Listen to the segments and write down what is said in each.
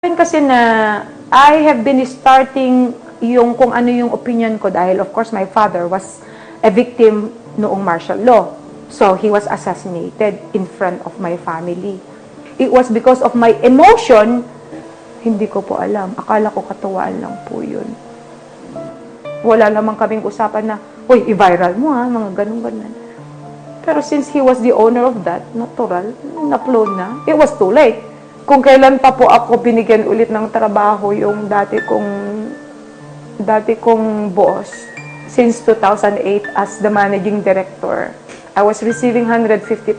Yun kasi na I have been starting yung kung ano yung opinion ko dahil of course my father was a victim noong martial law. So he was assassinated in front of my family. It was because of my emotion, hindi ko po alam. Akala ko katuwaan lang po yun. Wala namang kaming usapan na, uy, i-viral mo ha, mga ganun-ganun. Pero since he was the owner of that, natural, na-upload na. It was too late. Kung kailan pa po ako binigyan ulit ng trabaho yung dati kong dati kong boss since 2008 as the managing director. I was receiving 150,000.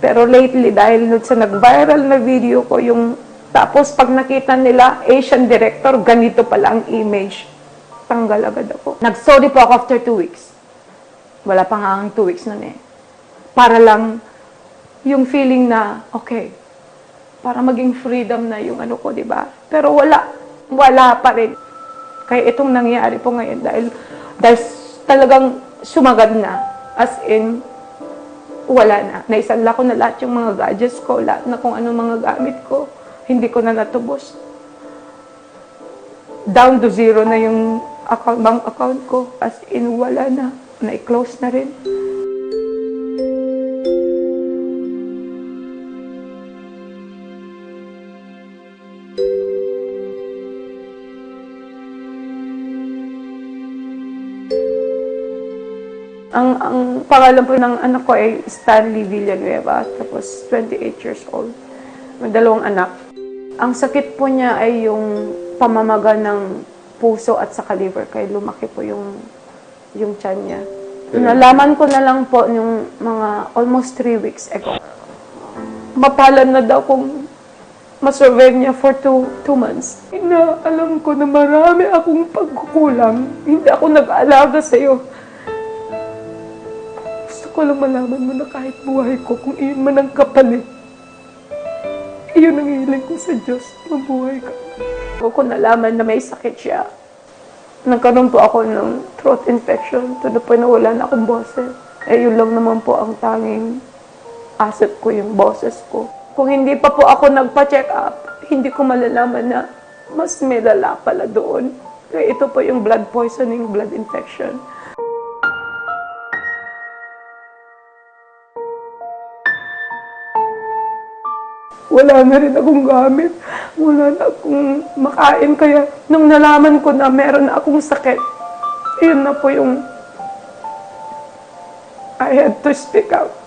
Pero lately, dahil sa nag-viral na video ko, yung tapos pag nakita nila, Asian director, ganito pala ang image. Tanggal agad ako. Nag-sorry po ako after two weeks. Wala pa nga ang two weeks nun eh. Para lang yung feeling na, okay, para maging freedom na yung ano ko, di ba? Pero wala, wala pa rin. Kaya itong nangyari po ngayon dahil, dahil talagang sumagad na. As in, wala na. Naisala ko na lahat yung mga gadgets ko, lahat na kung anong mga gamit ko. Hindi ko na natubos. Down to zero na yung account, bank account ko. As in, wala na. Na-close na rin. Ang, ang pangalan po ng anak ko ay Stanley Villanueva, tapos 28 years old. May dalawang anak. Ang sakit po niya ay yung pamamaga ng puso at saka liver, kaya lumaki po yung, yung tiyan niya. Nalaman ko na lang po yung mga almost 3 weeks ago. Mapalan na daw kung masurvive niya for 2 two, months. Ina, alam ko na marami akong pagkukulang. Hindi ako nag-aalaga sa'yo. Gusto ko lang malaman mo na kahit buhay ko, kung iyon man ang kapalit, iyon ang hiling ko sa Diyos, mabuhay ka. Huwag ko nalaman na may sakit siya. Nagkaroon po ako ng throat infection to the point na wala na akong boses. Eh, yun lang naman po ang tanging asset ko, yung boses ko. Kung hindi pa po ako nagpa-check up, hindi ko malalaman na mas may lala pala doon. Kaya ito po yung blood poisoning, blood infection. Wala na rin akong gamit. Wala na akong makain. Kaya nung nalaman ko na meron akong sakit, yun na po yung I had to speak out.